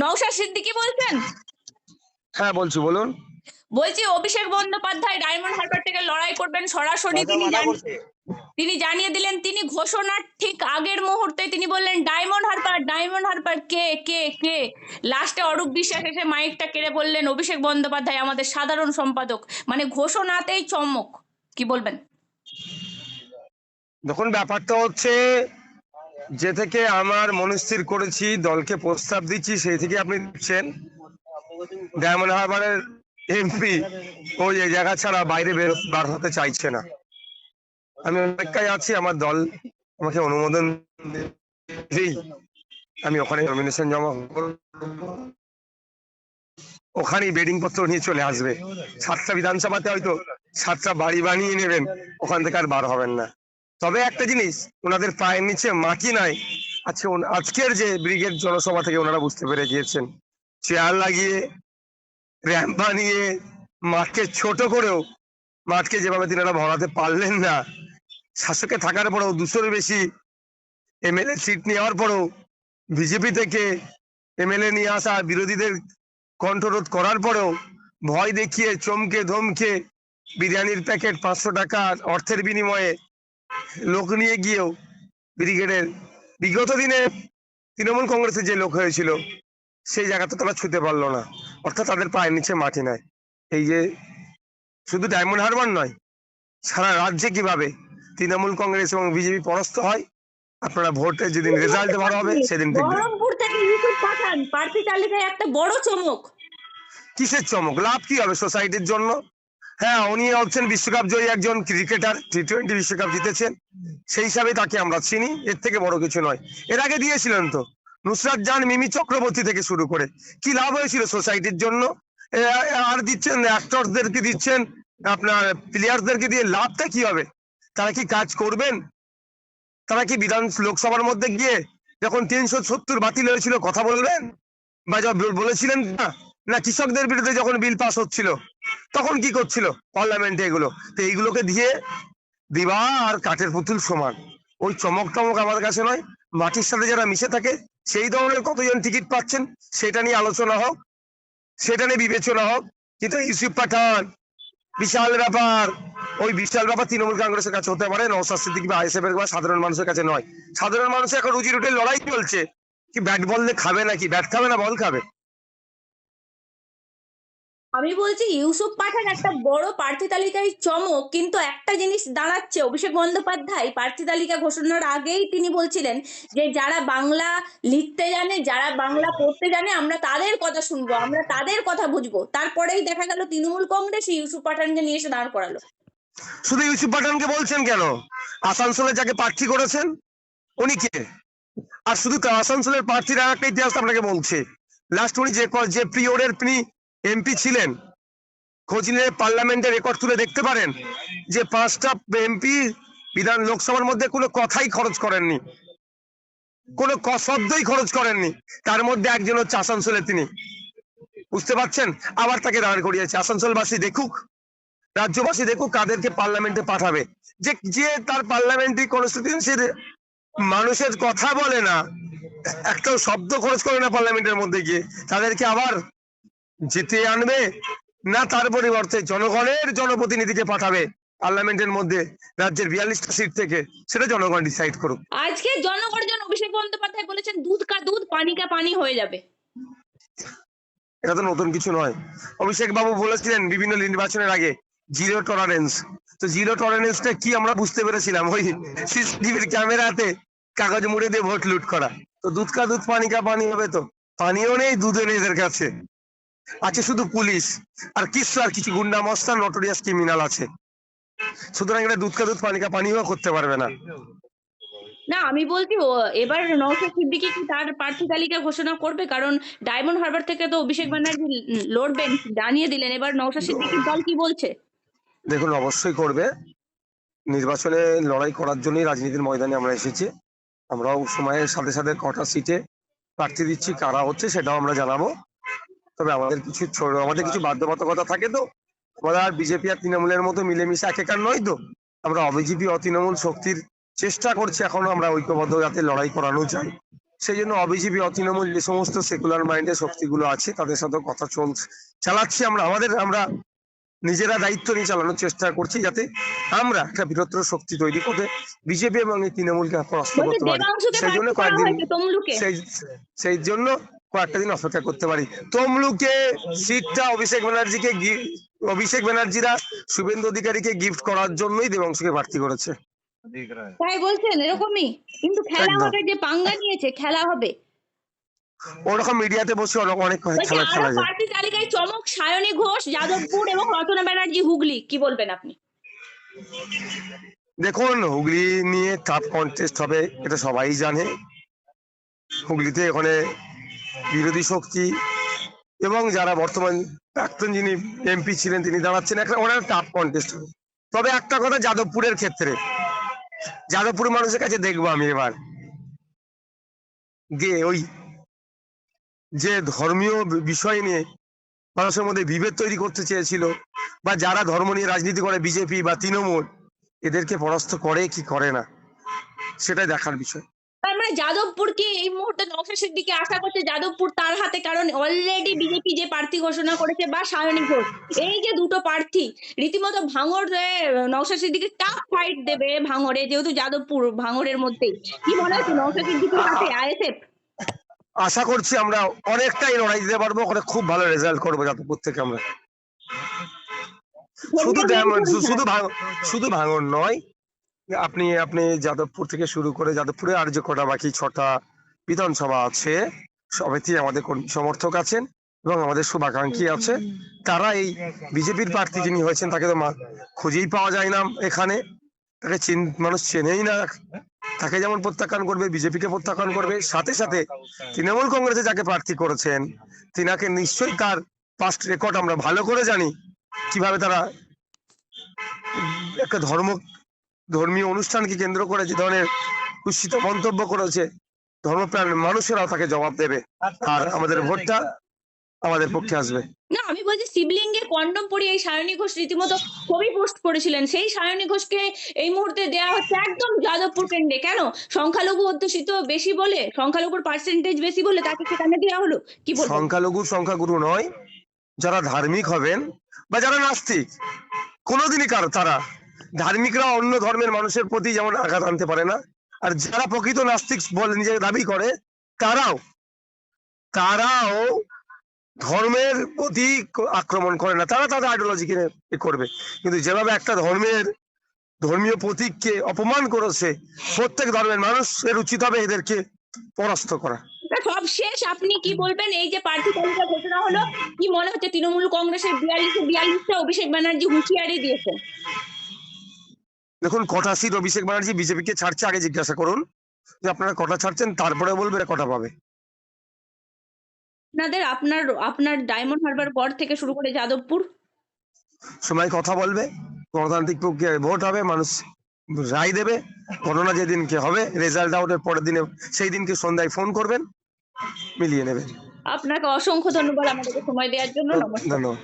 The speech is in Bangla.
নওশাদ সিদ্দিকি বলছেন? হ্যাঁ বলছি বলুন। বলছি অভিষেক বন্দ্যোপাধ্যায় ডায়মন্ড হারবার থেকে লড়াই করবেন সরাসরি তিনি তিনি জানিয়ে দিলেন তিনি ঘোষণার ঠিক আগের মুহূর্তে তিনি বললেন ডায়মন্ড হারবার ডায়মন্ড হারবার কে কে কে? লাস্টে অরূপ বিশ্বাস এসে মাইকটা কেড়ে বললেন অভিষেক বন্দ্যোপাধ্যায় আমাদের সাধারণ সম্পাদক। মানে ঘোষণাতেই চমক কি বলবেন? দেখুন ব্যাপারটা হচ্ছে যে থেকে আমার মনস্থির করেছি, দলকে প্রস্তাব দিচ্ছি, সেই থেকে আপনি দিচ্ছেন। ডায়মন্ড হারবারের এমপি ওই জায়গা ছাড়া বাইরে বের, বার হতে চাইছে না। আমি অপেক্ষায় আছি, আমার দল আমাকে অনুমোদন আমি ওখানে নমিনেশন জমা। ওখানেই বেডিং পত্র নিয়ে চলে আসবে। সাতটা বিধানসভাতে হয়তো সাতটা বাড়ি বানিয়ে নেবেন, ওখান থেকে আর বার হবেন না। তবে একটা জিনিস, ওনাদের পায়ের নিচে মাটি নাই। ওন- আজকের যে ব্রিগেড জনসভা থেকে ওনারা বুঝতে পেরে গিয়েছেন। চেয়ার লাগিয়ে, র্যাম্প বানিয়ে, মাঠকে ছোট করেও, মাঠকে যেভাবে তিনারা ভরাতে পারলেন না, শাসকে থাকার পরেও দুশোর বেশি এমএলএ সিট নেওয়ার পরেও বিজেপি থেকে এমএলএ নিয়ে আসা বিরোধীদের কণ্ঠরোধ করার পরেও ভয় দেখিয়ে, চমকে ধমকে বিরিয়ানির প্যাকেট পাঁচশো টাকা অর্থের বিনিময়ে লোক নিয়ে গিয়েও ব্রিগেডের। বিগত দিনে তৃণমূল কংগ্রেসের যে লোক হয়েছিল সেই জায়গাতে তারা ছুতে পারল না। অর্থাৎ তাদের পায়ের নিচে মাটি নাই। এই যে শুধু ডায়মন্ড হারবার নয় সারা রাজ্যে কীভাবে তৃণমূল কংগ্রেস এবং বিজেপি পরাস্ত হয় আপনারা ভোটে যেদিন রেজাল্ট বার হবে সেদিন দেখবেন। বহরমপুর থেকে ইউসুফ পাঠান প্রার্থী তালিকায় একটা বড় চমক। কিসের চমক? লাভ কি হবে সোসাইটির জন্য? হ্যাঁ উনি হচ্ছেন বিশ্বকাপ জয়ী একজন ক্রিকেটার টি টোয়েন্টি বিশ্বকাপ জিতেছেন। সেই হিসাবে তাকে আমরা চিনি, এর থেকে বড় কিছু নয়। এর আগে দিয়েছিলেন তো, নুসরাত জান মিমি চক্রবর্তী থেকে শুরু করে। কি লাভ হয়েছিল সোসাইটির জন্য? আর দিচ্ছেন অ্যাক্টরসদেরকে দিচ্ছেন, আপনার প্লেয়ার্সদেরকে দিয়ে লাভটা কি হবে? তারা কি কাজ করবেন? তারা কি বিধান লোকসভার মধ্যে গিয়ে যখন তিনশো সত্তর বাতিল হয়েছিল, কথা বলবেন? বা বলেছিলেন না? না, কৃষকদের বিরুদ্ধে যখন বিল পাস হচ্ছিল, তখন কি করছিল পার্লামেন্টে এগুলো? তো এইগুলোকে দিয়ে দিবা আর কাঠের পুতুল সমান। ওই চমক টমক আমাদের কাছে নয়, মাটির সাথে যারা মিশে থাকে, সেই ধরনের কতজন টিকিট পাচ্ছেন সেটা নিয়ে আলোচনা হোক, সেটা নিয়ে বিবেচনা হোক। কিন্তু ইউসুফ পাঠান, বিশাল ব্যাপার। ওই বিশাল ব্যাপার তৃণমূল কংগ্রেসের কাছে হতে পারে নওসাদ সিদ্দিক বা আইএসএফ এর সাধারণ মানুষের কাছে নয়। সাধারণ মানুষের এখন রুজি রুটির লড়াই চলছে। কি ব্যাট বল খাবে নাকি? ব্যাট খাবে না, বল খাবে? আমি বলছি ইউসুফ পাঠান একটা বড় প্রার্থী তালিকায় চমক, কিন্তু একটা জিনিস দাঁড়াচ্ছে। অভিষেক বন্দ্যোপাধ্যায় প্রার্থী তালিকা ঘোষণার আগেই তিনি বলছিলেন যে, যারা বাংলা লিখতে জানে, যারা বাংলা পড়তে জানে, আমরা তাদের কথা শুনব, আমরা তাদের কথা বুঝব। তারপরেই দেখা গেল তৃণমূল কংগ্রেস ইউসুফ পাঠানকে নিয়ে এসে দাঁড় করালো। শুধু ইউসুফ পাঠানকে বলছেন কেন? আসানসোলে যাকে প্রার্থী করেছেন, উনি কে? আর শুধু আসানসোলের প্রার্থীর একটা ইতিহাস আপনাকে বলছে। লাস্ট উনি যে যে পিরিয়ডের তিনি এমপি ছিলেন। খোঁজ নিয়ে পার্লামেন্টের রেকর্ড তুলে দেখতে পারেন যে পাঁচটা এমপি বিধান লোকসভার মধ্যে কোনো কথাই খরচ করেননি। কোনো শব্দই খরচ করেননি। তার মধ্যে একজন হচ্ছে আসানসোলে তিনি। বুঝতে পারছেন? আবার তাকে দাঁড় করিয়েছে। আসানসোলবাসী দেখুক, রাজ্যবাসী দেখুক কাদেরকে পার্লামেন্টে পাঠাবে। যে যে তার পার্লামেন্টারি কনস্টিটিউন্সির মানুষের কথা বলে না, একটাও শব্দ খরচ করে না পার্লামেন্টের মধ্যে গিয়ে। তাদেরকে আবার জিতে আনবে না তার পরিবর্তে জনগণের জনপ্রতিনিধিকে পাঠাবে পার্লামেন্টের মধ্যে রাজ্যের বিয়াল্লিশটা সিট থেকে সেটা জনগণ ডিসাইড করুক। আজকে জনগর্জন অভিষেক বন্দ্যোপাধ্যায় বলেছেন দুধ কা দুধ পানি কা পানি হয়ে যাবে। এটা তো নতুন কিছু নয়। অভিষেক বাবু বলেছিলেন বিভিন্ন নির্বাচনের আগে জিরো টলারেন্স তো জিরো টলারেন্সটা কি আমরা বুঝতে পেরেছিলাম? ওই সিসিটিভির ক্যামেরাতে কাগজ মুড়ে দিয়ে ভোট লুট করা। তো দুধ কা দুধ পানি কা পানি হবে তো? পানিও নেই দুধও নেই এদের কাছে। আছে শুধু পুলিশ। আর কিছু আর কিছু গুন্ডা মস্তান নটোরিয়াস ক্রিমিনাল আছে। সুতরাং এটা দুধ কা দুধ পানি কা পানিও করতে পারবে না। না আমি বলছি এবার নওশাদ সিদ্দিকি কি তার প্রার্থী তালিকা ঘোষণা করবে? কারণ ডায়মন্ড হারবার থেকে তো অভিষেক ব্যানার্জি লড়বেন জানিয়ে দিলেন। এবার নওশাদ সিদ্দিকির দল কি বলছে? দেখুন অবশ্যই করবে। নির্বাচনে লড়াই করার জন্যই রাজনীতির ময়দানে আমরা এসেছি। আমরাও সময়ের সাথে সাথে কটা সিটে প্রার্থী দিচ্ছি কারা হচ্ছে সেটাও আমরা জানাব। তবে আমাদের কিছু ছোট- আমাদের কিছু বাধ্যবাধকতা থাকে তো। আমরা আর বিজেপি আর তৃণমূলের মতো মিলেমিশে একেকার নয় তো। আমরা অবিজেপি অতৃণমূল শক্তির চেষ্টা করছি এখনও আমরা ঐক্যবদ্ধ যাতে লড়াই করানো যায়। সেই জন্য অবিজেপি অতৃণমূল যে সমস্ত সেকুলার মাইন্ডের শক্তিগুলো আছে তাদের সাথে কথা চলছে চালাচ্ছি আমরা। আমাদের আমরা নিজেরা দায়িত্ব নিয়ে চালানোর চেষ্টা করছি যাতে আমরা একটা বৃহত্তর শক্তি তৈরি করতে বিজেপি এবং এই তৃণমূলকে পরাস্ত করতে পারি। সেই জন্য কয়েকদিন সেই সেই জন্য কয়েকটা দিন অপেক্ষা করতে পারি। তমলুকে সিটটা অভিষেক ব্যানার্জিকে অভিষেক ব্যানার্জিরা শুভেন্দু অধিকারীকে গিফট করার জন্যই দেবাংশুকে প্রার্থী করেছে। তাই বলছেন এরকমই। কিন্তু খেলা হবে যে পাঙ্গা নিয়েছে খেলা হবে। ওরকম মিডিয়াতে বসে অনেক অনেক খেলা খেলা যায়। প্রার্থী তালিকায় চমক সায়নী ঘোষ যাদবপুর এবং রচনা ব্যানার্জি হুগলি। কি বলবেন আপনি? দেখুন হুগলি নিয়ে টাফ কন্টেস্ট হবে এটা সবাই জানে। হুগলিতে ওখানে বিরোধী শক্তি এবং যারা বর্তমান প্রাক্তন যিনি এমপি ছিলেন, তিনি দাঁড়াচ্ছেন। একটা ওনার টাফ কন্টেস্ট হবে তবে একটা কথা, যাদবপুরের ক্ষেত্রে যাদবপুর মানুষের কাছে দেখব আমি এবার। যে ওই যে ধর্মীয় বিষয় নিয়ে মানুষের মধ্যে বিভেদ তৈরি করতে চেয়েছিল বা যারা ধর্ম নিয়ে রাজনীতি করে, বিজেপি বা তৃণমূল, এদেরকে পরাস্ত করে কি করে না, সেটাই দেখার বিষয়। মানে যাদবপুর কি এই মুহূর্তে নকশাসের দিকে আশা করছে যাদবপুর তার হাতে কারণ অলরেডি বিজেপি যে প্রার্থী ঘোষণা করেছে বা সায়নী ঘোষ এই যে দুটো প্রার্থী রীতিমতো ভাঙর নকশাসের দিকে টাফ ফাইট দেবে ভাঙরে যেহেতু যাদবপুর ভাঙরের মধ্যেই। কি মনে হচ্ছে নকশাসের দিকে হাতে আইএসএফ? আশা করছি আমরা অনেকটাই লড়াই দিতে পারব ওখানে খুব ভালো রেজাল্ট করব যাদবপুর থেকে আমরা। শুধু শুধু শুধু ভাঙন নয় আপনি আপনি যাদবপুর থেকে শুরু করে যাদবপুরে আর যে কটা বাকি ছটা বিধানসভা আছে সবেতেই আমাদের সমর্থক আছেন এবং আমাদের শুভাকাঙ্ক্ষী আছে। তারা এই বিজেপির প্রার্থী যিনি হয়েছেন, তাকে তো খুঁজেই পাওয়া যায় না এখানে। তাকে চিন, মানুষ চেনেই না। তাকে যেমন প্রত্যাখ্যান করবে, বিজেপিকে প্রত্যাখ্যান করবে, সাথে সাথে তৃণমূল কংগ্রেসে যাকে প্রার্থী করেছেন, তিনাকে নিশ্চয়ই তার পাস্ট রেকর্ড আমরা ভালো করে জানি। কীভাবে তারা একটা ধর্ম ধর্মীয় অনুষ্ঠানকে কেন্দ্র করে যে ধরনের কুৎসিত মন্তব্য করেছে ধর্মপ্রাণ মানুষেরাও তাকে জবাব দেবে। আর আমাদের ভোটটা আমাদের পক্ষে আসবে। না আমি বলছি শিবলিঙ্গে কন্ডম পরিয়ে এই সায়নী ঘোষ রীতিমতো ছবি পোস্ট করেছিলেন। সেই সায়নী ঘোষকে এই মুহূর্তে দেয়া হচ্ছে একদম যাদবপুর কেন্দ্রে। কেন? সংখ্যালঘু অধ্যুষিত বেশি বলে সংখ্যালঘুর পার্সেন্টেজ বেশি বলে তাকে সেখানে দেওয়া হলো? কি বলব? সংখ্যালঘু সংখ্যাগুরু নয় যারা ধার্মিক হবেন বা যারা নাস্তিক কোনোদিনই কার তারা ধার্মিকরা অন্য ধর্মের মানুষের প্রতি যেমন আঘাত আনতে পারে না। আর যারা প্রকৃত নাস্তিক বলে নিজেকে দাবি করে, তারাও তারাও ধর্মের প্রতি আক্রমণ করে না। তারা তাদের আইডিওলজিকে এ করবে। কিন্তু যেভাবে একটা ধর্মের ধর্মীয় প্রতীককে অপমান করেছে, প্রত্যেক ধর্মের মানুষের উচিত হবে এদেরকে পরাস্ত করা। সব শেষ। আপনি কি বলবেন? এই যে প্রার্থী তালিকা ঘোষণা হলো, কি মনে হচ্ছে তৃণমূল কংগ্রেসের বিয়াল্লিশে বিয়াল্লিশটা অভিষেক ব্যানার্জি হুঁশিয়ারি দিয়েছে? দেখুন কটা সিট অভিষেক ব্যানার্জি বিজেপিকে ছাড়ছে আগে জিজ্ঞাসা করুন। যে আপনারা কটা ছাড়ছেন তারপরে বলবে কটা পাবে। আপনাদের আপনার আপনার ডায়মন্ড হারবার গড় থেকে শুরু করে যাদবপুর। সময় কথা বলবে গণতান্ত্রিক প্রক্রিয়ায় ভোট হবে মানুষ রায় দেবে গণনা যেদিনকে হবে রেজাল্ট আউটের পরের দিনে সেই দিনকে সন্ধ্যায় ফোন করবেন মিলিয়ে নেবেন। আপনাকে অসংখ্য ধন্যবাদ আমাদেরকে সময় দেওয়ার জন্য ধন্যবাদ।